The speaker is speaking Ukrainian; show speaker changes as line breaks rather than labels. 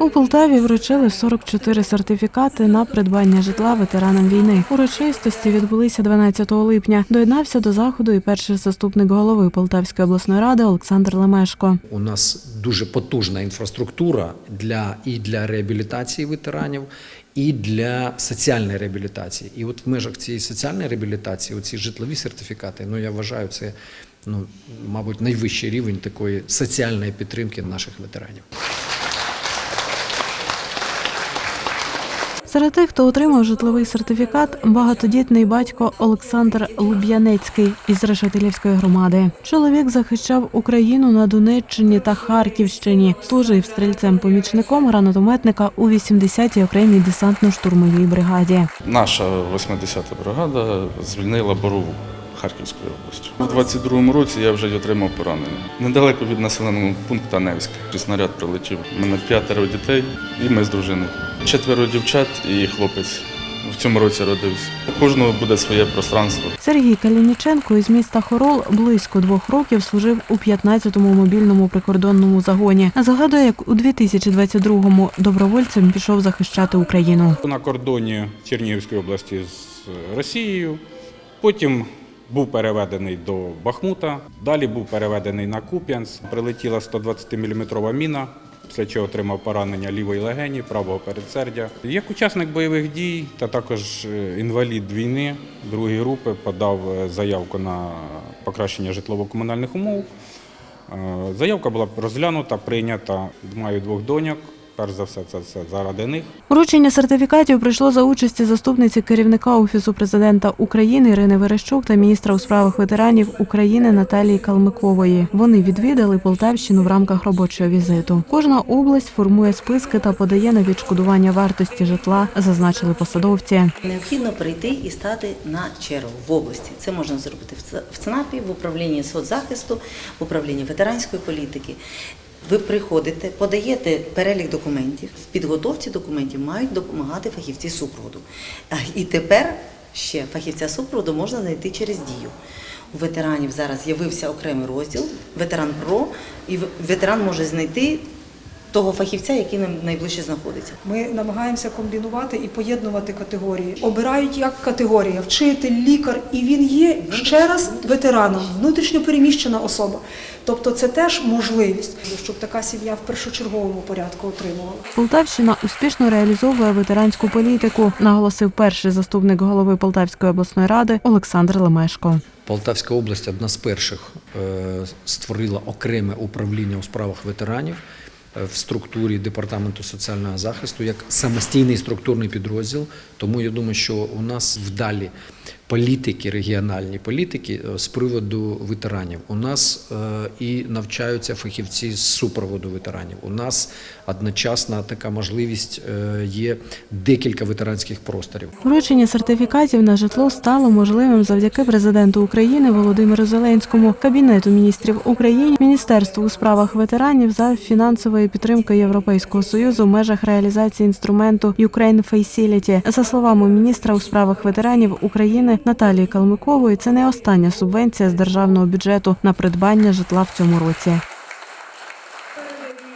У Полтаві вручили 44 сертифікати на придбання житла ветеранам війни. Урочистості відбулися 12 липня. Доєднався до заходу і перший заступник голови Полтавської обласної ради Олександр Лемешко.
У нас дуже потужна інфраструктура для і для реабілітації ветеранів, і для соціальної реабілітації. І от в межах цієї соціальної реабілітації, оці житлові сертифікати, ну я вважаю, це ну, мабуть, найвищий рівень такої соціальної підтримки наших ветеранів.
Серед тих, хто отримав житловий сертифікат, багатодітний батько Олександр Луб'янецький із Решетилівської громади. Чоловік захищав Україну на Донеччині та Харківщині. Служив стрільцем-помічником гранатометника у 80-й окремій десантно-штурмовій бригаді.
Наша 80-та бригада звільнила Борову Харківської області. У 22-му році я вже й отримав поранення. Недалеко від населеного пункту Невськ. Снаряд прилетів. У мене п'ятеро дітей і ми з дружиною. Четверо дівчат і хлопець. В цьому році родився. У кожного буде своє пространство.
Сергій Калініченко із міста Хорол близько двох років служив у 15-му мобільному прикордонному загоні. Згадує, як у 2022-му добровольцем пішов захищати Україну.
на кордоні Чернігівської області з Росією. Потім був переведений до Бахмута, далі був переведений на Куп'янськ. Прилетіла 120-мм міна, після чого отримав поранення лівої легені, правого передсердя. Як учасник бойових дій та також е, інвалід війни другої групи подав е, заявку на покращення житлово-комунальних умов. Е, Заявка була розглянута, прийнята. Маю двох доньок. Перш за все, це все заради них.
Вручення сертифікатів прийшло за участі заступниці керівника Офісу президента України Ірини Верещук та міністра у справах ветеранів України Наталії Калмикової. Вони відвідали Полтавщину в рамках робочого візиту. Кожна область формує списки та подає на відшкодування вартості житла, зазначили посадовці.
Необхідно прийти і стати на чергу в області. Це можна зробити в ЦНАПі, в управлінні соцзахисту, в управлінні ветеранської політики. Ви приходите, подаєте перелік документів. В підготовці документів мають допомагати фахівці супроводу. І тепер ще фахівця супроводу можна знайти через дію. У ветеранів зараз з'явився окремий розділ ветеран ПРО, і ветеран може знайти того фахівця, який нам найближче знаходиться.
Ми намагаємося комбінувати і поєднувати категорії. Обирають як категорія вчитель, лікар, і він є ще раз ветераном, внутрішньо переміщена особа. Тобто це теж можливість, щоб така сім'я в першочерговому порядку отримувала.
Полтавщина успішно реалізовує ветеранську політику, наголосив перший заступник голови Полтавської обласної ради Олександр Лемешко.
Полтавська область одна з перших е, створила окреме управління у справах ветеранів в структурі департаменту соціального захисту як самостійний структурний підрозділ. Тому я думаю, що у нас вдалі політики, регіональні політики е, з приводу ветеранів. У нас е, і навчаються фахівці з супроводу ветеранів. У нас одночасна така можливість е, є декілька ветеранських просторів.
Вручення сертифікатів на житло стало можливим завдяки президенту України Володимиру Зеленському, Кабінету міністрів України, Міністерству у справах ветеранів за фінансовою підтримкою Європейського союзу в межах реалізації інструменту Ukraine Facility. За словами міністра у справах ветеранів України Наталії Калмикової, це не остання субвенція з державного бюджету на придбання житла в цьому році.